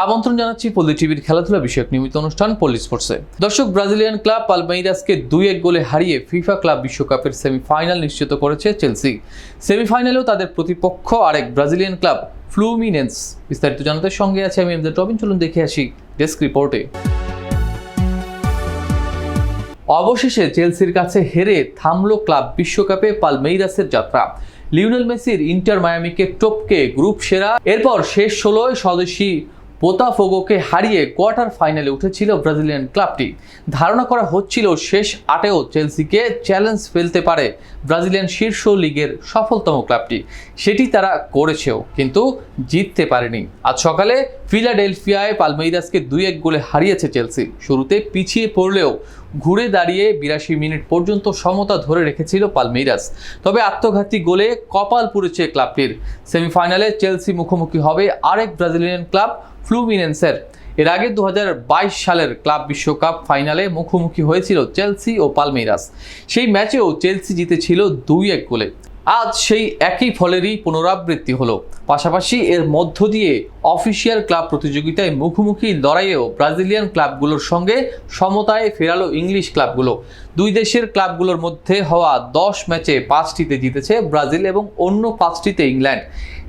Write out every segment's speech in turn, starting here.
আমন্ত্রণ জানাচ্ছি পল্লী টিভির খেলাধুলা বিষয়ক নিয়মিত অনুষ্ঠান পল্লী স্পোর্টসে। দর্শক, ব্রাজিলিয়ান ক্লাব পালমেইরাসকে দুই এক গোলে হারিয়ে ফিফা ক্লাব বিশ্বকাপের সেমিফাইনাল নিশ্চিত করেছে চেলসি। সেমিফাইনালেও তাদের প্রতিপক্ষ আরেক ব্রাজিলিয়ান ক্লাব, ফ্লুমিনেন্স। বিস্তারিত জানাতে সঙ্গে আছে আমি এমদের রবিন। চলুন দেখে আসি ডেস্ক রিপোর্টে। অবশেষে চেলসির কাছে হেরে থামলো ক্লাব বিশ্বকাপে পালমেইরাসের যাত্রা। লিওনেল মেসির ইন্টার মায়ামিকে টপকে গ্রুপ সেরা। এরপর শেষ ষোলোয় স্বদেশী পোতাফোগোকে হারিয়ে কোয়ার্টার ফাইনালে উঠেছিল ব্রাজিলিয়ান ক্লাবটি। ধারণা করা হচ্ছিল শেষ আটেও চেলসিকে চ্যালেঞ্জ ফেলতে পারে ব্রাজিলিয়ান শীর্ষ লিগের সফলতম ক্লাবটি। সেটি তারা করেছেও, কিন্তু জিততে পারেনি। আজ সকালে ফিলাডেলফিয়ায় পালমেইরাসকে দুই এক গোলে হারিয়েছে চেলসি। শুরুতে পিছিয়ে পড়লেও ঘুরে দাঁড়িয়ে বিরাশি মিনিট পর্যন্ত সমতা ধরে রেখেছিল পালমেইরাস। তবে আত্মঘাতী গোলে কপাল পুড়েছে ক্লাবটির। সেমিফাইনালে চেলসি মুখোমুখি হবে আরেক ব্রাজিলিয়ান ক্লাব ফ্লুমিনেন্সের। এর আগে দু হাজার বাইশ সালের ক্লাব বিশ্বকাপ ফাইনালে মুখোমুখি হয়েছিল চেলসি ও পালমেরাস। সেই ম্যাচেও চেলসি জিতেছিল দুই এক গোলে। আজ সেই একই ফলেরই পুনরাবৃত্তি হলো। পাশাপাশি এর মধ্য দিয়ে অফিসিয়াল ক্লাব প্রতিযোগিতায় মুখোমুখি লড়াইয়েও ব্রাজিলিয়ান ক্লাবগুলোর সঙ্গে সমতায় ফেরালো ইংলিশ ক্লাবগুলো। দুই দেশের ক্লাবগুলোর মধ্যে হওয়া দশ ম্যাচে পাঁচটিতে জিতেছে ব্রাজিল এবং অন্য পাঁচটিতে ইংল্যান্ড।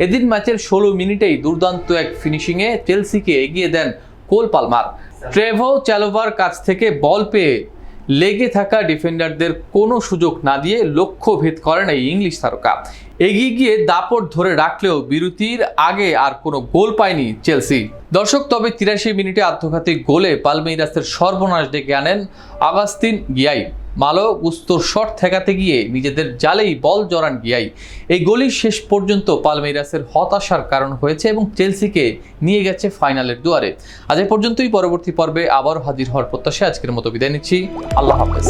এদিন ম্যাচের ষোলো মিনিটেই দুর্দান্ত এক ফিনিশিংয়ে চেলসিকে এগিয়ে দেন কোল পালমার। ট্রেভো চ্যালোভার কাছ থেকে বল পেয়ে লেগে থাকা ডিফেন্ডারদের কোনো সুযোগ না দিয়ে লক্ষ্য ভেদ করেন এই ইংলিশ তারকা। এগিয়ে গিয়ে দাপট ধরে রাখলেও বিরতির আগে আর কোনো গোল পায়নি চেলসি। দর্শক, তবে তিরাশি মিনিটে আত্মঘাতী গোলে পালমেইরাসের সর্বনাশ ডেকে আনেন আগাস্তিন গিয়াই। মালো গুস্তোর শট ঠেকাতে গিয়ে নিজেদের জালেই বল জড়ান গিয়াই। এই গোলই শেষ পর্যন্ত পালমেরাসের হতাশার কারণ হয়েছে এবং চেলসিকে নিয়ে গেছে ফাইনালের দুয়ারে। আজ এ পর্যন্তই, পরবর্তী পর্বে আবারও হাজির হওয়ার প্রত্যাশায় আজকের মতো বিদায় নিচ্ছি। আল্লাহ হাফেজ।